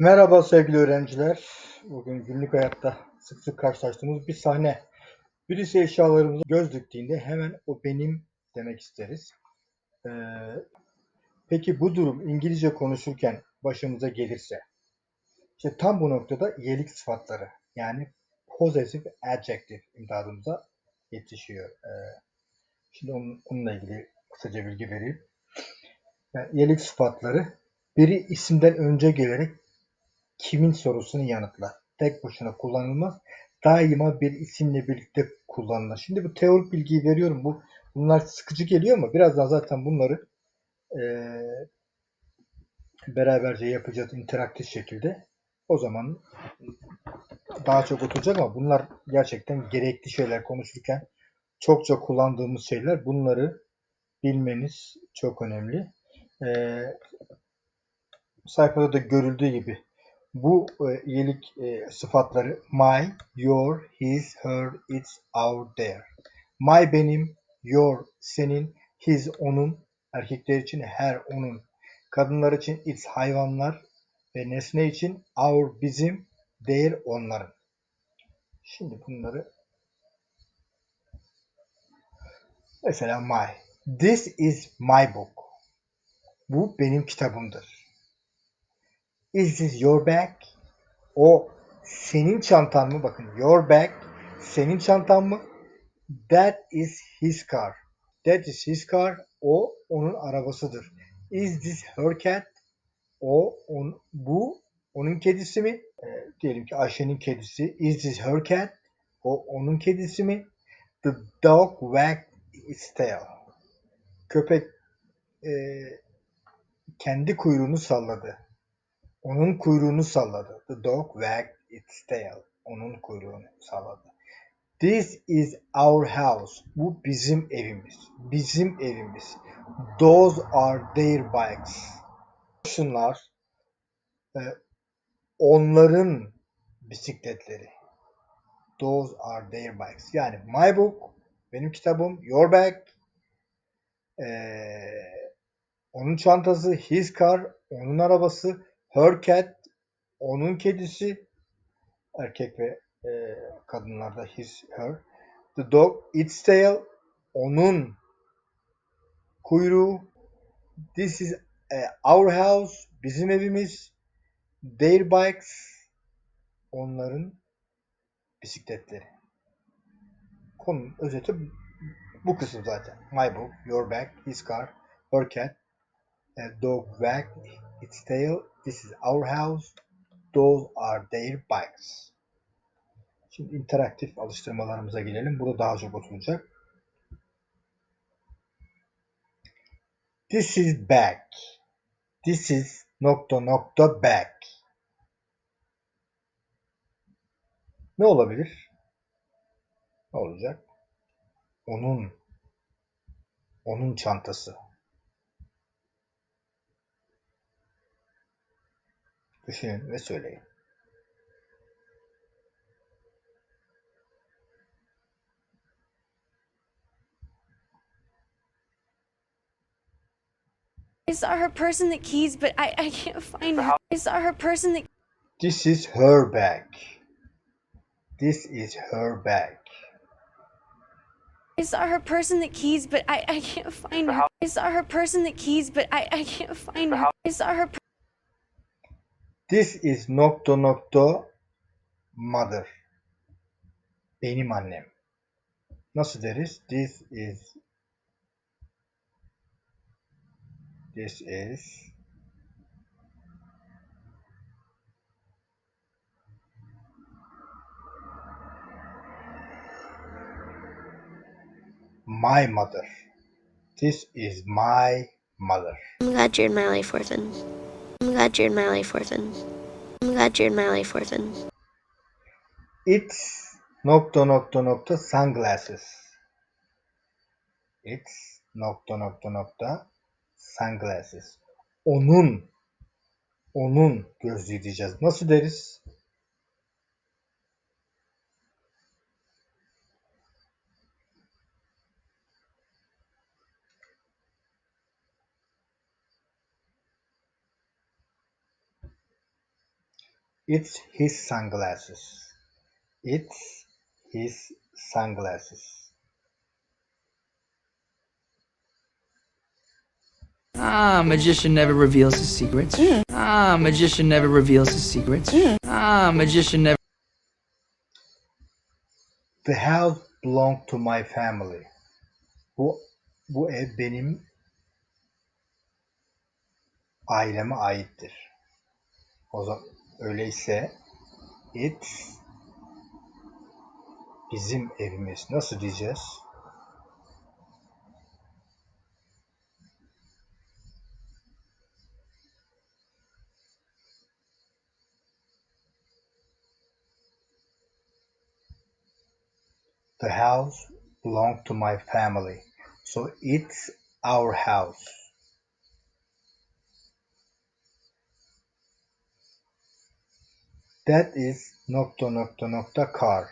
Merhaba sevgili öğrenciler. Bugün günlük hayatta sık sık karşılaştığımız bir sahne. Birisi eşyalarımıza göz diktiğinde hemen o benim demek isteriz. Ee, peki bu durum İngilizce konuşurken başımıza gelirse, işte tam bu noktada iyilik sıfatları yani possessive adjective imdadımıza yetişiyor. Ee, şimdi onun, onunla ilgili kısaca bilgi vereyim. Yani iyilik sıfatları biri isimden önce gelerek kimin sorusunu yanıtlar. Tek başına kullanılmaz. Daima bir isimle birlikte kullanılır. Şimdi bu teorik bilgiyi veriyorum. Bu bunlar sıkıcı geliyor ama birazdan zaten bunları eee, beraberce yapacağız interaktif şekilde. O zaman daha çok oturacak ama bunlar gerçekten gerekli şeyler konuşurken çokça kullandığımız şeyler. Bunları bilmeniz çok önemli. Eee, sayfada da görüldüğü gibi bu e, iyilik e, sıfatları my, your, his, her, its, our, their. My benim, your senin, his onun, erkekler için her onun, kadınlar için its hayvanlar ve nesne için our bizim, their onların. Şimdi bunları mesela my. This is my book. Bu benim kitabımdır. Is this your bag? O senin çantan mı? Bakın your bag senin çantan mı? That is his car. That is his car. O onun arabasıdır. Is this her cat? O on, bu onun kedisi mi? Ee, diyelim ki Ayşe'nin kedisi. Is this her cat? O onun kedisi mi? The dog wagged its tail. Köpek e, kendi kuyruğunu salladı. Onun kuyruğunu salladı. The dog wagged its tail. Onun kuyruğunu salladı. This is our house. Bu bizim evimiz. Bizim evimiz. Those are their bikes. Şunlar e, onların bisikletleri. Those are their bikes. Yani my book, benim kitabım, your bag, e, onun çantası, his car, onun arabası, her cat, onun kedisi, erkek ve e, kadınlarda his, her. The dog, its tail, onun kuyruğu. This is e, our house, bizim evimiz. Their bikes, onların bisikletleri. Konunun özeti bu kısım zaten. My book, your bag, his car, her cat, a dog wagged its tail. This is our house. Those are their bikes. Şimdi interaktif alıştırmalarımıza gelelim. Burada daha çok oturacak. This is bag. This is nokta nokta bag. Ne olabilir? Ne olacak? Onun onun çantası. Düşünün ve söyleyin. I saw her purse and the keys, but I, I can't find her. I saw her purse and the This is her bag. This is her bag. I saw her purse and the keys, but I, I can't find her. I saw her purse and the keys, but I, I can't find her. I saw her This is nokta nokta mother. Benim annem. Nasıl deriz? This is This is my mother. This is my mother. I'm glad you're in my life, Orphan. Glad you're in my life, Orphan. I'm glad you're in my life, Orphan. It's nokta nokta nokta sunglasses. It's nokta nokta nokta sunglasses. Onun onun gözlüğü diyeceğiz. Nasıl deriz? It's his sunglasses. It's his sunglasses. Ah, magician never reveals his secrets. Ah, magician never reveals his secrets. Ah, magician never. The house belonged to my family. Bu bu ev benim aileme aittir. O zaman öyleyse it's bizim evimiz. Nasıl diyeceğiz? The house belonged to my family. So it's our house. That is nokta nokta nokta car.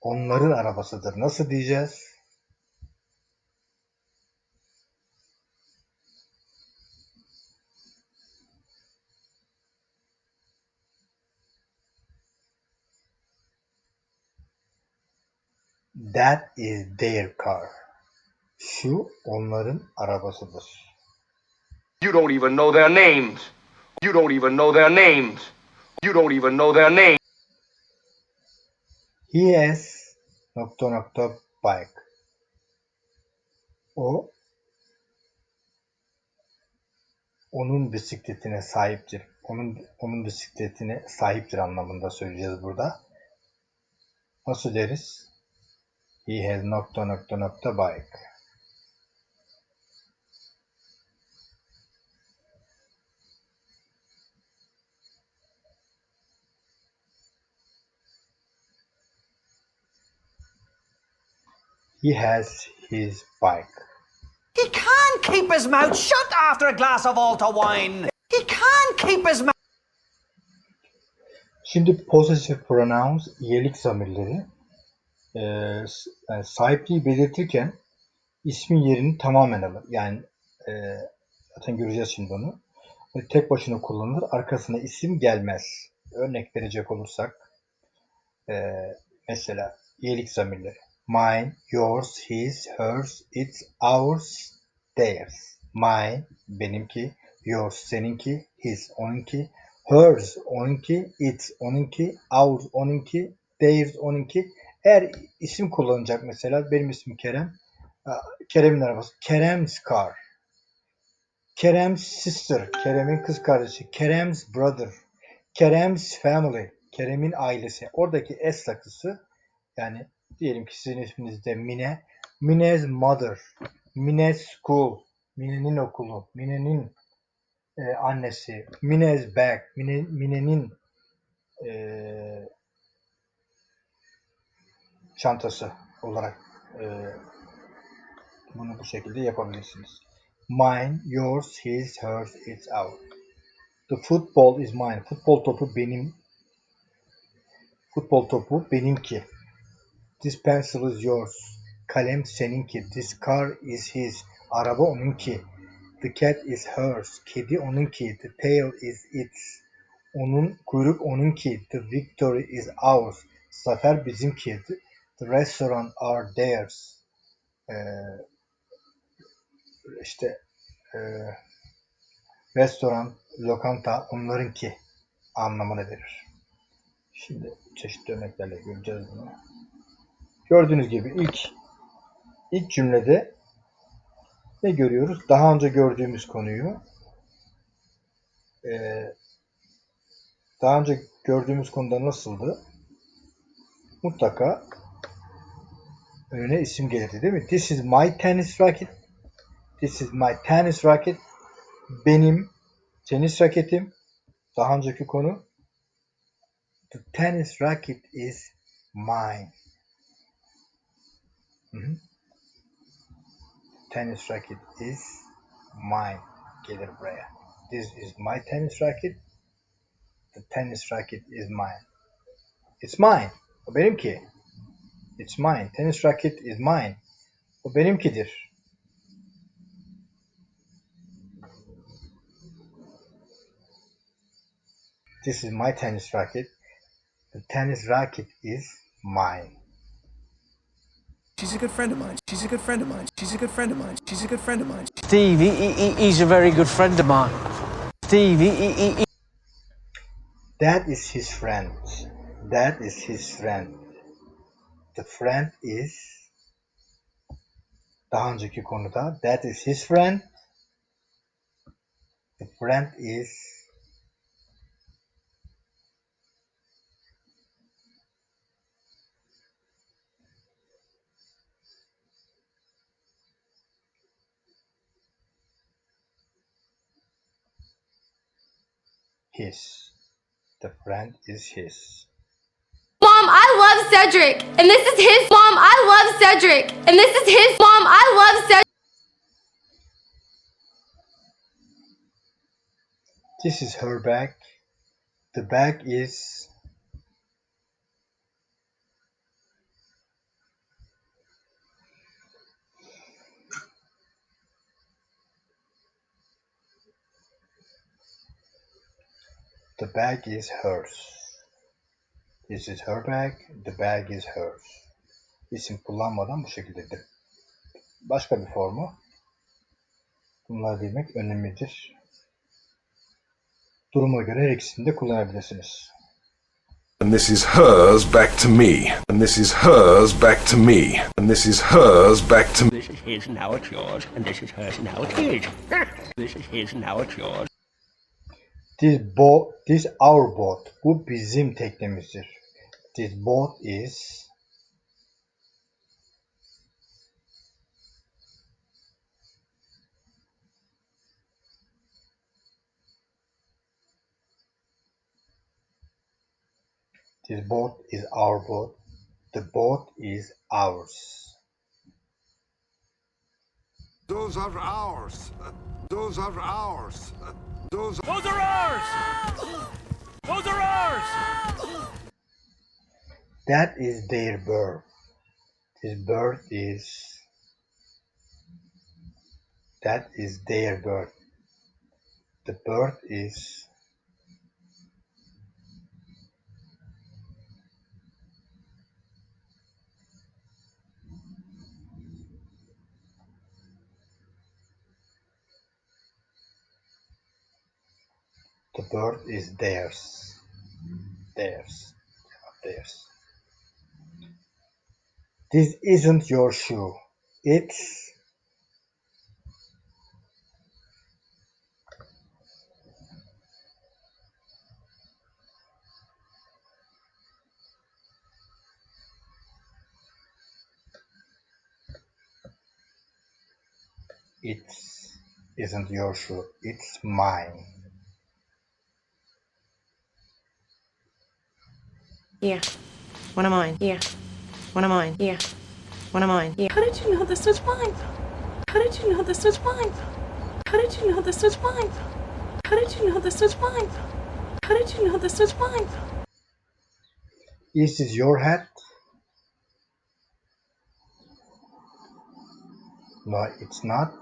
Onların arabasıdır. Nasıl diyeceğiz? That is their car. Şu onların arabasıdır. You don't even know their names. You don't even know their names. You don't even know their names. He has nokta nokta bike. O onun bisikletine sahiptir. Onun onun bisikletine sahiptir anlamında söyleyeceğiz burada. Nasıl deriz? He has nokta nokta nokta bike. He has his bike. He can't keep his mouth shut after a glass of altar wine. He can't keep his mouth. Şimdi possessive pronouns, iyilik zamirleri s- yani sahipliği belirtirken ismin yerini tamamen alır. Yani eee, zaten göreceğiz şimdi onu. Ve tek başına kullanılır. Arkasına isim gelmez. Örnek verecek olursak eee, mesela iyilik zamirleri. Mine, yours, his, hers, its, ours, theirs. Mine, benimki. Yours, seninki. His, onunki. Hers, onunki. Its, onunki. Ours, onunki. Theirs, onunki. Eğer isim kullanacak mesela benim ismim Kerem. Aa, Kerem'in arabası. Kerem's car. Kerem's sister. Kerem'in kız kardeşi. Kerem's brother. Kerem's family. Kerem'in ailesi. Oradaki S takısı yani diyelim ki sizin isminiz de Mine. Mine's mother. Mine's school. Mine'nin okulu. Mine'nin e, annesi. Mine's bag. Mine, Mine'nin e, çantası olarak e, bunu bu şekilde yapabilirsiniz. Mine, yours, his, hers, its, our. The football is mine. Futbol topu benim. Futbol topu benimki. This pencil is yours. Kalem seninki. This car is his. Araba onunki. The cat is hers. Kedi onunki. The tail is its. Onun kuyruk onunki. The victory is ours. Zafer bizimki. The, the restaurant are theirs. Ee, işte e, restoran, lokanta onlarınki anlamını verir. Şimdi çeşitli örneklerle göreceğiz bunu. Gördüğünüz gibi ilk ilk cümlede ne görüyoruz? Daha önce gördüğümüz konuyu eee, daha önce gördüğümüz konuda nasıldı? Mutlaka önüne isim gelirdi değil mi? This is my tennis racket. This is my tennis racket. Benim tenis raketim. Daha önceki konu. The tennis racket is mine. Hı. Tennis racket is mine. Gelir buraya. This is my tennis racket. The tennis racket is mine. It's mine. O. It's mine. Tennis racket is mine. O benimkidir. This is my tennis racket. The tennis racket is mine. She's a good friend of mine. She's a good friend of mine. She's a good friend of mine. She's a good friend of mine. Steve, he, he, he- he's a very good friend of mine. Steve, he, he, he, he- That is his friend. That is his friend. The friend is daha önceki konuda that is his friend. The friend is his. The friend is his. Mom, I love Cedric, and this is his. Mom, I love Cedric, and this is his. Mom, I love Cedric. This is her bag. The bag is The bag is hers. This is her bag. The bag is hers. İsim kullanmadan bu şekilde de. Başka bir formu. Bunları bilmek önemlidir. Duruma göre her ikisini de kullanabilirsiniz. And this is hers back to me. And this is hers back to me. And this is hers back to me. This is his, now it's yours. And this is hers, now it's his. This is his, now it's yours. This boat, this our boat. Bu bizim teknemizdir. This boat is This boat is our boat. The boat is ours. Those are ours. Those are ours. Those Those are ours. Those are ours. That is their bird. This bird is that is their bird. The bird is the bird is theirs. Theirs. Theirs. This isn't your shoe. It's it isn't your shoe. It's mine. Yeah. One of mine. Yeah. One of mine. Yeah. One of mine. Yeah. How did you know this was mine? How did you know this was mine? How did you know this was mine? How did you know this was mine? How did you know this was mine? Is this your hat? No, it's not.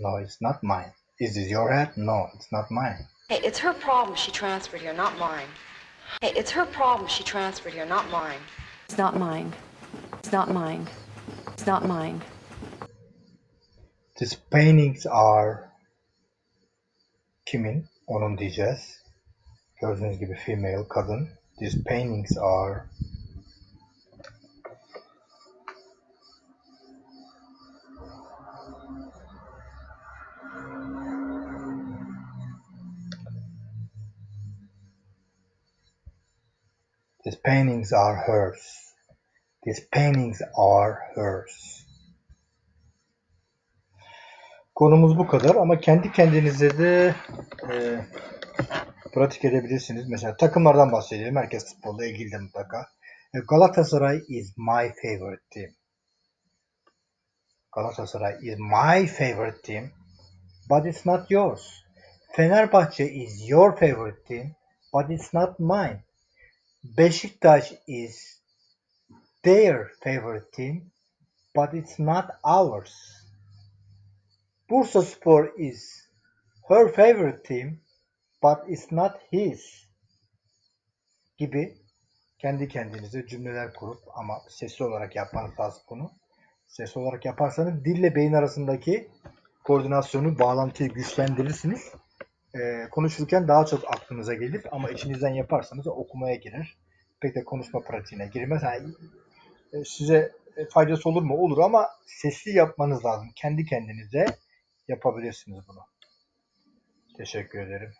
No, it's not mine. Is this your hat? No, it's not mine. Hey, it's her problem she transferred here, not mine. Hey, it's her problem she transferred here, not mine. It's not mine. It's not mine. It's not mine. These paintings are kimin? Onun diyeceğiz. Gördüğünüz gibi female, kadın. These paintings are These paintings are hers. These paintings are hers. Konumuz bu kadar ama kendi kendinize de e, pratik edebilirsiniz. Mesela takımlardan bahsedelim. Herkes futbolla ilgili de mutlaka. E, Galatasaray is my favorite team. Galatasaray is my favorite team. But it's not yours. Fenerbahçe is your favorite team. But it's not mine. Beşiktaş is their favorite team, but it's not ours. Bursa Spor is her favorite team, but it's not his. Gibi kendi kendinize cümleler kurup ama sesli olarak yapmanız lazım bunu. Sesli olarak yaparsanız dille beyin arasındaki koordinasyonu, bağlantıyı güçlendirirsiniz. Ee, konuşurken daha çok aklınıza gelir ama içinizden yaparsanız okumaya girer. Pek de konuşma pratiğine girmez. Yani, e, size e, faydası olur mu? Olur ama sesli yapmanız lazım. Kendi kendinize yapabilirsiniz bunu. Teşekkür ederim.